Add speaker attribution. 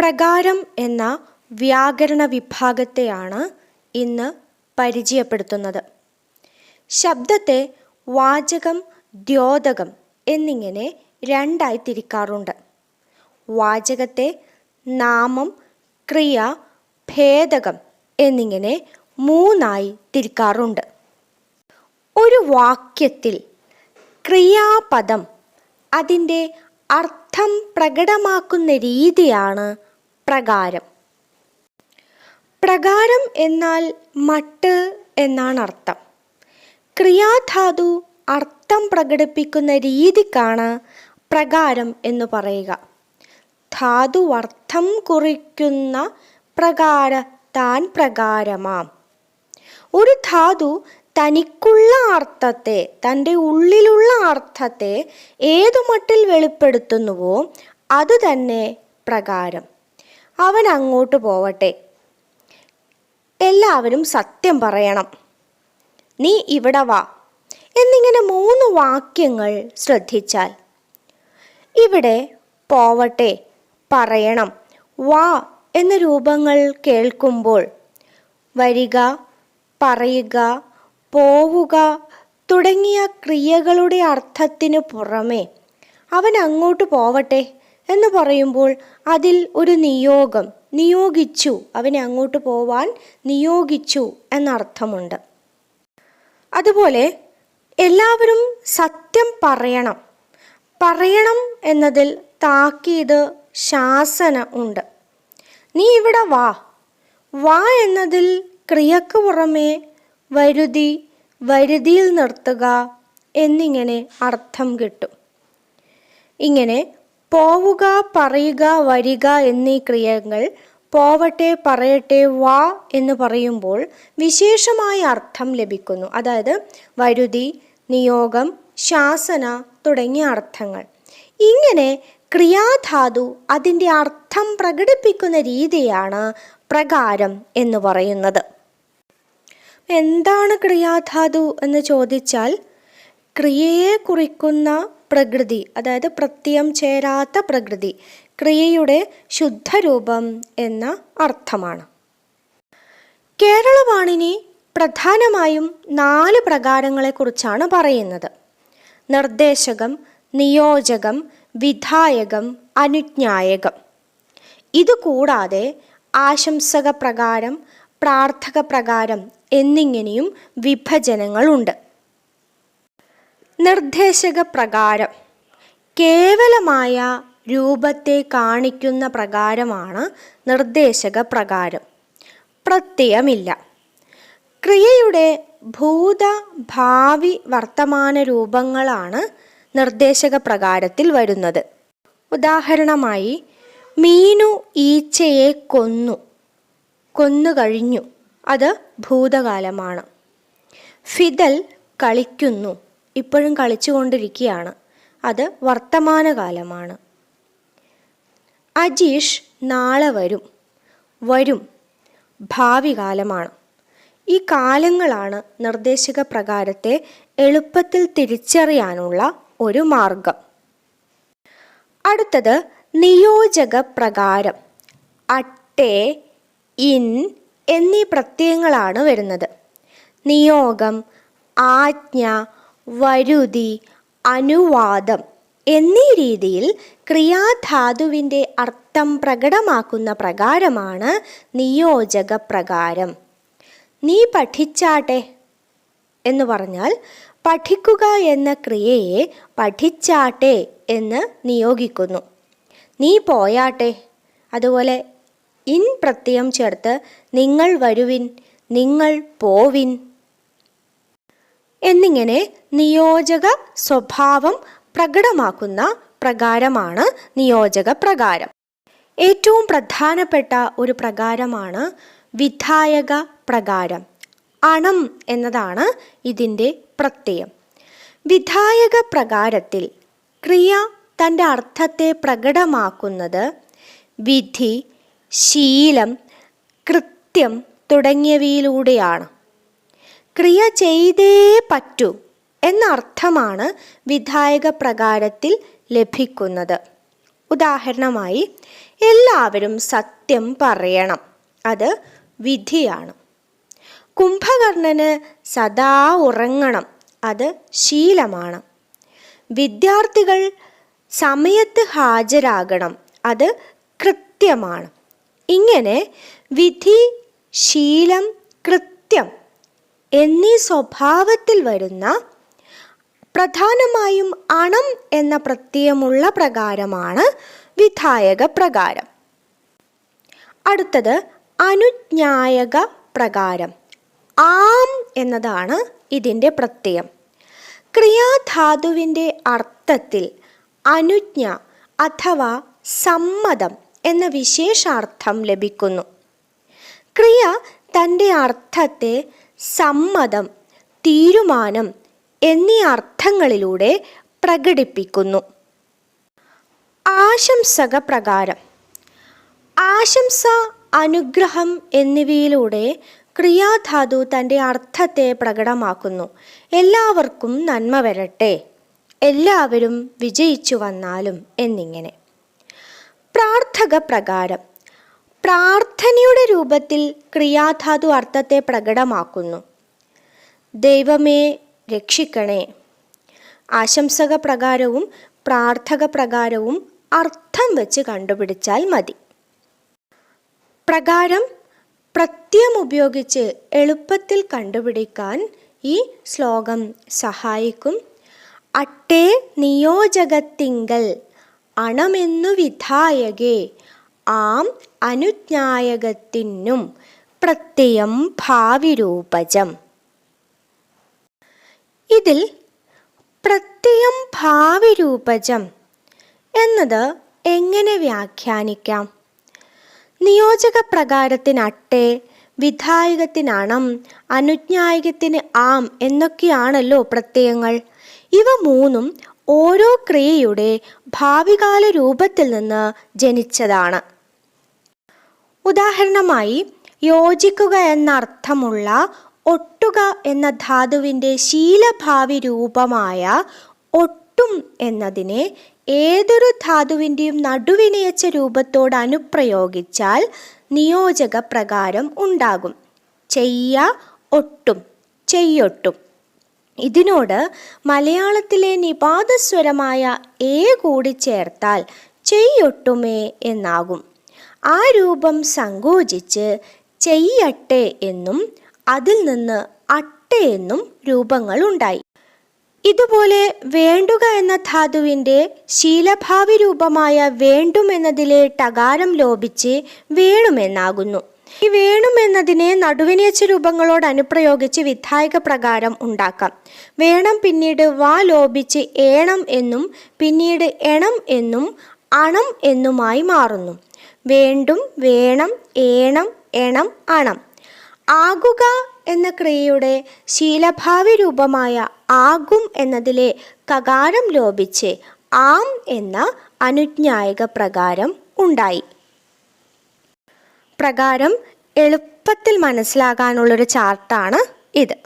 Speaker 1: പ്രകാരം എന്ന വ്യാകരണ വിഭാഗത്തെയാണ് ഇന്ന് പരിചയപ്പെടുത്തുന്നത്. ശബ്ദത്തെ വാചകം ദ്യോതകം എന്നിങ്ങനെ രണ്ടായി തിരിക്കാറുണ്ട്. വാചകത്തെ നാമം ക്രിയ ഭേദകം എന്നിങ്ങനെ മൂന്നായി തിരിക്കാറുണ്ട്. ഒരു വാക്യത്തിൽ ക്രിയാപദം അതിന്റെ അർത്ഥം പ്രകടമാക്കുന്ന രീതിയാണ് പ്രകാരം. പ്രകാരം എന്നാൽ മട്ട് എന്നാണ് അർത്ഥം ക്രിയാധാതു അർത്ഥം പ്രകടിപ്പിക്കുന്ന രീതിക്കാണ് പ്രകാരം എന്ന് പറയുക. ധാതു അർത്ഥം കുറിക്കുന്ന പ്രകാര താൻ പ്രകാരമാം. ഒരു ധാതു തനിക്കുള്ള അർത്ഥത്തെ തന്റെ ഉള്ളിലുള്ള അർത്ഥത്തെ ഏതു മട്ടിൽ വെളിപ്പെടുത്തുന്നുവോ അതുതന്നെ പ്രകാരം. അവൻ അങ്ങോട്ട് പോവട്ടെ. എല്ലാവരും സത്യം പറയണം. നീ ഇവിടെ വാ. എന്നിങ്ങനെ മൂന്ന് വാക്യങ്ങൾ ശ്രദ്ധിച്ചാൽ. ഇവിടെ പോവട്ടെ പറയണം. വാ എന്ന രൂപങ്ങൾ കേൾക്കുമ്പോൾ വരിക പറയുക പോവുക തുടങ്ങിയ ക്രിയകളുടെ അർത്ഥത്തിനു പുറമെ അവൻ അങ്ങോട്ട് പോവട്ടെ. എന്ന് പറയുമ്പോൾ അതിൽ ഒരു നിയോഗം. നിയോഗിച്ചു. അവനെ അങ്ങോട്ട് പോവാൻ നിയോഗിച്ചു എന്നർത്ഥമുണ്ട്. അതുപോലെ എല്ലാവരും സത്യം പറയണം. പറയണം എന്നതിൽ താക്കീത് ശാസന ഉണ്ട്. നീ ഇവിടെ വാ. വാ എന്നതിൽ ക്രിയക്ക് പുറമേ വരുതി വരുതിയിൽ നിർത്തുക എന്നിങ്ങനെ അർത്ഥം കിട്ടും. ഇങ്ങനെ പോവുക പറയുക വരിക എന്നീ ക്രിയകൾ പോവട്ടെ പറയട്ടെ വാ എന്ന് പറയുമ്പോൾ വിശേഷമായ അർത്ഥം ലഭിക്കുന്നു. അതായത് വരുതി നിയോഗം ശാസന തുടങ്ങിയ അർത്ഥങ്ങൾ. ഇങ്ങനെ ക്രിയാധാതു അതിന്റെ അർത്ഥം പ്രകടിപ്പിക്കുന്ന രീതിയാണ് പ്രകാരം എന്ന് പറയുന്നത്. എന്താണ് ക്രിയാധാതു എന്ന് ചോദിച്ചാൽ ക്രിയയെ കുറിക്കുന്ന പ്രകൃതി അതായത് പ്രത്യയം ചേരാത്ത പ്രകൃതി ക്രിയയുടെ ശുദ്ധരൂപം എന്ന അർത്ഥമാണ്. കേരളവാണിനി പ്രധാനമായും നാല് പ്രകാരങ്ങളെക്കുറിച്ചാണ് പറയുന്നത്. നിർദ്ദേശകം നിയോജകം വിധായകം അനുജ്ഞായകം. ഇതുകൂടാതെ ആശംസക പ്രകാരം പ്രാർത്ഥക പ്രകാരം എന്നിങ്ങനെയും വിഭജനങ്ങളുണ്ട്. നിർദ്ദേശക പ്രകാരം കേവലമായ രൂപത്തെ കാണിക്കുന്ന പ്രകാരമാണ് നിർദ്ദേശക പ്രകാരം പ്രത്യയമില്ല. ക്രിയയുടെ ഭൂത ഭാവി വർത്തമാന രൂപങ്ങളാണ് നിർദ്ദേശക പ്രകാരത്തിൽ വരുന്നത്. ഉദാഹരണമായി മീനു ഈച്ചയെ കൊന്നു. കൊന്നു കഴിഞ്ഞു. അത് ഭൂതകാലമാണ്. ഫിദൽ കളിക്കുന്നു. ഇപ്പോഴും കളിച്ചുകൊണ്ടിരിക്കുകയാണ്. അത് വർത്തമാനകാലമാണ്. അജീഷ് നാളെ വരും. വരും. ഭാവി കാലമാണ് ഈ കാലങ്ങളാണ് നിർദ്ദേശക പ്രകാരത്തെ എളുപ്പത്തിൽ തിരിച്ചറിയാനുള്ള ഒരു മാർഗം. അടുത്തത് നിയോജക പ്രകാരം അട്ടേ ഇൻ എന്നീ പ്രത്യയങ്ങളാണ് വരുന്നത്. നിയോഗം ആജ്ഞ വരുതി അനുവാദം എന്നീ രീതിയിൽ ക്രിയാധാതുവിന്റെ അർത്ഥം പ്രകടമാക്കുന്ന പ്രകാരമാണ് നിയോജക പ്രകാരം നീ പഠിച്ചാട്ടെ? എന്ന് പറഞ്ഞാൽ പഠിക്കുക എന്ന ക്രിയയെ പഠിച്ചാട്ടെ എന്ന് നിയോഗിക്കുന്നു. നീ പോയാട്ടെ? അതുപോലെ ഇൻ പ്രത്യയം ചേർത്ത് നിങ്ങൾ വരുവിൻ നിങ്ങൾ പോവിൻ. എന്നിങ്ങനെ നിയോജക സ്വഭാവം പ്രകടമാക്കുന്ന പ്രകാരമാണ് നിയോജക പ്രകാരം. ഏറ്റവും പ്രധാനപ്പെട്ട ഒരു പ്രകാരമാണ് വിധായക പ്രകാരം. അണം എന്നതാണ് ഇതിന്റെ പ്രത്യയം. വിധായക പ്രകാരത്തിൽ ക്രിയ തന്റെ അർത്ഥത്തെ പ്രകടമാക്കുന്നത് വിധി ശീലം കൃത്യം തുടങ്ങിയവയിലൂടെയാണ്. ക്രിയ ചെയ്തേ പറ്റൂ എന്നർത്ഥമാണ് വിധായക പ്രകാരത്തിൽ ലഭിക്കുന്നത്. ഉദാഹരണമായി എല്ലാവരും സത്യം പറയണം. അത് വിധിയാണ്. കുംഭകർണന് സദാ ഉറങ്ങണം. അത് ശീലമാണ്. വിദ്യാർത്ഥികൾ സമയത്ത് ഹാജരാകണം. അത് കൃത്യമാണ്. ഇങ്ങനെ വിധി ശീലം കൃത്യം എന്നീ സ്വഭാവത്തിൽ വരുന്ന പ്രധാനമായും അണം എന്ന പ്രത്യയമുള്ള പ്രകാരമാണ് വിധായക പ്രകാരം. അടുത്തത് അനുജ്ഞായക പ്രകാരം. ആം എന്നതാണ് ഇതിന്റെ പ്രത്യയം. ക്രിയാധാതുവിന്റെ അർത്ഥത്തിൽ അനുജ്ഞ അഥവാ സമ്മതം എന്ന വിശേഷാർത്ഥം ലഭിക്കുന്നു. ക്രിയ തന്റെ അർത്ഥത്തെ സമ്മതം തീരുമാനം എന്നീ അർത്ഥങ്ങളിലൂടെ പ്രകടിപ്പിക്കുന്നു. ആശംസക പ്രകാരം ആശംസ അനുഗ്രഹം എന്നിവയിലൂടെ ക്രിയാധാതു തന്റെ അർത്ഥത്തെ പ്രകടമാക്കുന്നു. എല്ലാവർക്കും നന്മ വരട്ടെ. എല്ലാവരും വിജയിച്ചു വന്നാലും എന്നിങ്ങനെ. പ്രാർത്ഥക പ്രകാരം പ്രാർത്ഥനയുടെ രൂപത്തിൽ ക്രിയാധാതു അർത്ഥത്തെ പ്രകടമാക്കുന്നു. ദൈവമേ രക്ഷിക്കണേ. ആശംസക പ്രകാരവും പ്രാർത്ഥക പ്രകാരവും അർത്ഥം വെച്ച് കണ്ടുപിടിച്ചാൽ മതി. പ്രകാരം പ്രത്യം ഉപയോഗിച്ച് എളുപ്പത്തിൽ കണ്ടുപിടിക്കാൻ ഈ ശ്ലോകം സഹായിക്കും. അട്ടേ നിയോജകത്തിങ്കൽ അണമെന്നു വിധായകേ ആം അനുജ്ഞായകത്തിനും പ്രത്യയം ഭാവിരൂപജം. ഇതിൽ പ്രത്യയം ഭാവിരൂപജം എന്നത് എങ്ങനെ വ്യാഖ്യാനിക്കാം? നിയോജക പ്രകാരത്തിനട്ടെ വിധായകത്തിനണം അനുജ്ഞായകത്തിന് ആം എന്നൊക്കെയാണല്ലോ പ്രത്യയങ്ങൾ. ഇവ മൂന്നും ഓരോ ക്രിയയുടെ ഭാവികാല രൂപത്തിൽ നിന്ന് ജനിച്ചതാണ്. ഉദാഹരണമായി യോജിക്കുക എന്നർത്ഥമുള്ള ഒട്ടുക എന്ന ധാതുവിന്റെ ശീലഭാവി രൂപമായ ഒട്ടും എന്നതിനെ ഏതൊരു ധാതുവിന്റെയും നടുവിനയച്ച രൂപത്തോട് അനുപ്രയോഗിച്ചാൽ നിയോജക പ്രകാരം ഉണ്ടാകും. ചെയ്യ ഒട്ടും ചെയ്യൊട്ടും. ഇതിനോട് മലയാളത്തിലെ നിപാതസ്വരമായ ഏ കൂടി ചേർത്താൽ ചെയ്യൊട്ടുമേ എന്നാകും. ആ രൂപം സങ്കോചിച്ച് ചെയ്യട്ടെ എന്നും അതിൽ നിന്ന് അട്ടെ എന്നും രൂപങ്ങൾ ഉണ്ടായി. ഇതുപോലെ വേണ്ടുക എന്ന ധാതുവിന്റെ ശീലഭാവി രൂപമായ വേണ്ടും എന്നതിലെ ടകാരം ലോപിച്ച് വേണുമെന്നാകുന്നു. ഈ വേണും എന്നതിനെ നടുവിനേച്ച രൂപങ്ങളോട് അനുപ്രയോഗിച്ച് വിധായക പ്രകാരം ഉണ്ടാക്കാം. വേണം പിന്നീട് വാ ലോപിച്ച് ഏണം എന്നും പിന്നീട് എണം എന്നും അണം എന്നുമായി മാറുന്നു. വേണ്ടും വേണം ഏണം എണം അണം. ആകുക എന്ന ക്രിയയുടെ ശീലഭാവി രൂപമായ ആകും എന്നതിലെ കകാരം ലോപിച്ച് ആം എന്ന അനുജ്ഞായക പ്രകാരം ഉണ്ടായി. പ്രകാരം എളുപ്പത്തിൽ മനസ്സിലാകാനുള്ളൊരു ചാർട്ടാണ് ഇത്.